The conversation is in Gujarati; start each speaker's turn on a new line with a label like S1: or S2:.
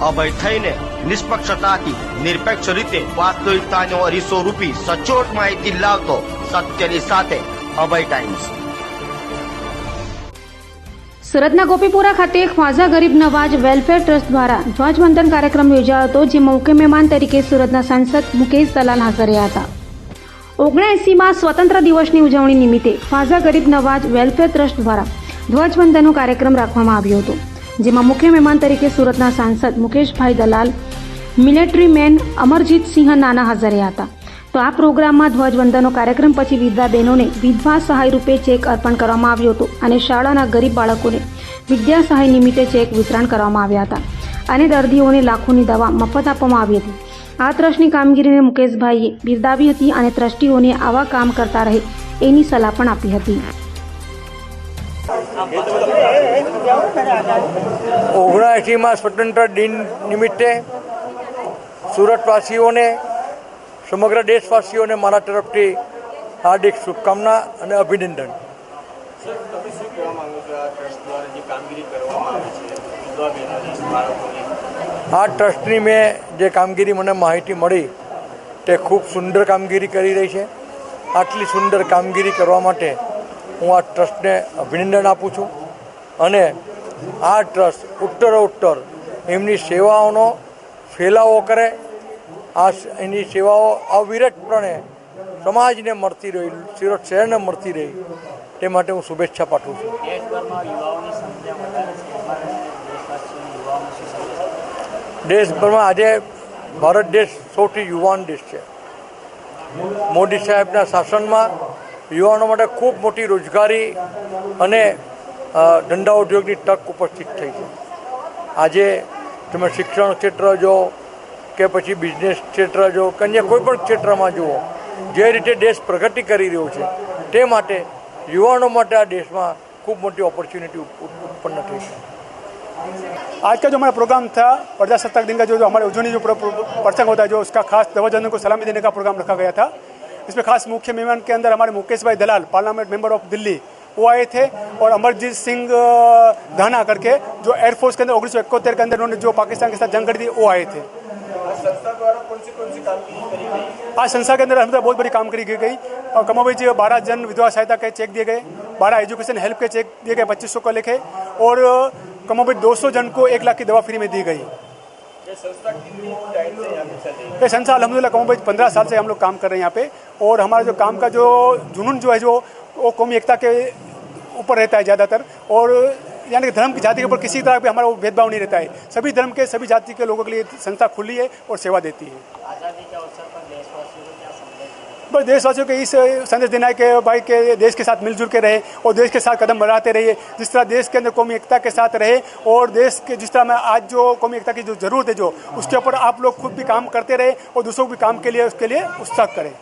S1: અભય થઈને નિષ્પક્ષતાથી, નિરપેક્ષ રીતે વાસ્તવિકતાનો અરીસો રૂપી સચોટ માહિતી લાવતો સત્યની સાથે અભય ટાઈમ્સ
S2: સુરતના ગોપીપુરા ખાતે ખ્વાઝા ગરીબ નવાજ વેલફેર ટ્રસ્ટ દ્વારા ધ્વજવંદન કાર્યક્રમ યોજાયો હતો, જેમાં મુખ્ય મહેમાન તરીકે સુરતના સાંસદ મુકેશ દલાલ હાજર રહ્યા હતા. ઓગણએંસીમાં સ્વતંત્ર દિવસની ઉજવણી નિમિત્તે ખ્વાઝા ગરીબ નવાજ વેલફેર ટ્રસ્ટ દ્વારા ધ્વજવંદનનો કાર્યક્રમ રાખવામાં આવ્યો હતો. જેમાં મુખ્ય મહેમાન તરીકે સુરતના સાંસદ મુકેશભાઈ દલાલ, મિલિટરી મેન અમરજીતસિંહ નાના હાજર હતા. તો આ પ્રોગ્રામમાં ધ્વજવંદનનો કાર્યક્રમ પછી વિધવા બહેનોને વિધવા સહાય રૂપે ચેક અર્પણ કરવામાં આવ્યો હતો અને શાળાના ગરીબ બાળકોને વિદ્યા સહાય નિમિત્તે ચેક વિતરણ કરવામાં આવ્યા હતા અને દર્દીઓને લાખોની દવા મફત આપવામાં આવી હતી. આ ટ્રસ્ટની કામગીરીને મુકેશભાઈએ બિરદાવી હતી અને ટ્રસ્ટીઓને આવા કામ કરતા રહે એની સલાહ પણ આપી હતી.
S3: ઓગણએંસીમાં સ્વતંત્ર દિન નિમિત્તે સુરતવાસીઓને, સમગ્ર દેશવાસીઓને મારા તરફથી હાર્દિક શુભકામના અને અભિનંદન.
S4: આ
S3: ટ્રસ્ટની મેં જે કામગીરી મને માહિતી મળી, તે ખૂબ સુંદર કામગીરી કરી રહી છે. આટલી સુંદર કામગીરી કરવા માટે હું આ ટ્રસ્ટને અભિનંદન આપું છું અને આ ટ્રસ્ટ ઉત્તરોત્તર એમની સેવાઓનો ફેલાવો કરે, આ એની સેવાઓ અવિરતપણે સમાજને મળતી રહી, સુરત શહેરને મળતી રહી, તે માટે હું શુભેચ્છા પાઠવું છું.
S4: દેશભરમાં
S3: આજે ભારત દેશ સૌથી યુવાન દેશ છે. મોદી સાહેબના શાસનમાં યુવાનો માટે ખૂબ મોટી રોજગારી અને ધંધા ઉદ્યોગની તક ઉપસ્થિત થઈ છે. આજે તમે શિક્ષણ ક્ષેત્ર જો કે પછી બિઝનેસ ક્ષેત્ર જો કે અન્ય કોઈપણ ક્ષેત્રમાં જુઓ જે રીતે દેશ પ્રગતિ કરી રહ્યો છે તે માટે યુવાનો માટે આ દેશમાં ખૂબ મોટી ઓપોર્ચ્યુનિટી ઉત્પન્ન થઈ છે.
S5: आज का जो हमारा प्रोग्राम था प्रजासत्ताक दिन का जो, जो हमारे उज्जैनी जो प्रसंग होता है जो उसका खास ध्वजन को सलामी देने इसमें खास मुख्य मेहमान के अंदर हमारे मुकेश भाई Dalal parliament member of Delhi वो आए थे और अमरजीत सिंह धाना करके जो एयरफोर्स के अंदर उन्नीस सौ इकहत्तर के अंदर उन्होंने जो पाकिस्तान के साथ जंग करी थी वो आए थे। आज संस्था के अंदर अलहमदिल्ला बहुत बड़ी काम करी गई। और कमोबेज बारह जन विधवा सहायता के चेक दिए गए बारह एजुकेशन हेल्प के चेक दिए गए पच्चीस सौ को लेके और कमोबेज दो सौ जन को एक लाख की दवा फ्री में दी गई। ये संस्था अलहमदिल्ला भाई पंद्रह साल से हम लोग काम कर रहे हैं यहाँ पे और हमारा जो काम का जो जुनून जो है जो वो कौमी एकता के ऊपर रहता है ज़्यादातर और यानी कि धर्म की जाति के ऊपर किसी तरह भी हमारा वो भेदभाव नहीं रहता है सभी धर्म के सभी जाति के लोगों के लिए संस्था खुली है और सेवा देती है
S4: आज़ादी के अवसर पर देशवासियों को क्या?
S5: बस देशवासियों को इस संदेश देना है कि भाई के देश के साथ मिलजुल के रहे और देश के साथ कदम बढ़ाते रहिए। जिस तरह देश के अंदर कौमी एकता के साथ रहे और देश के जिस तरह में आज जो कौमी एकता की जो ज़रूरत है जो, उसके ऊपर आप लोग खुद भी काम करते रहे और दूसरों को भी काम के लिए, उसके लिए उत्साह करें।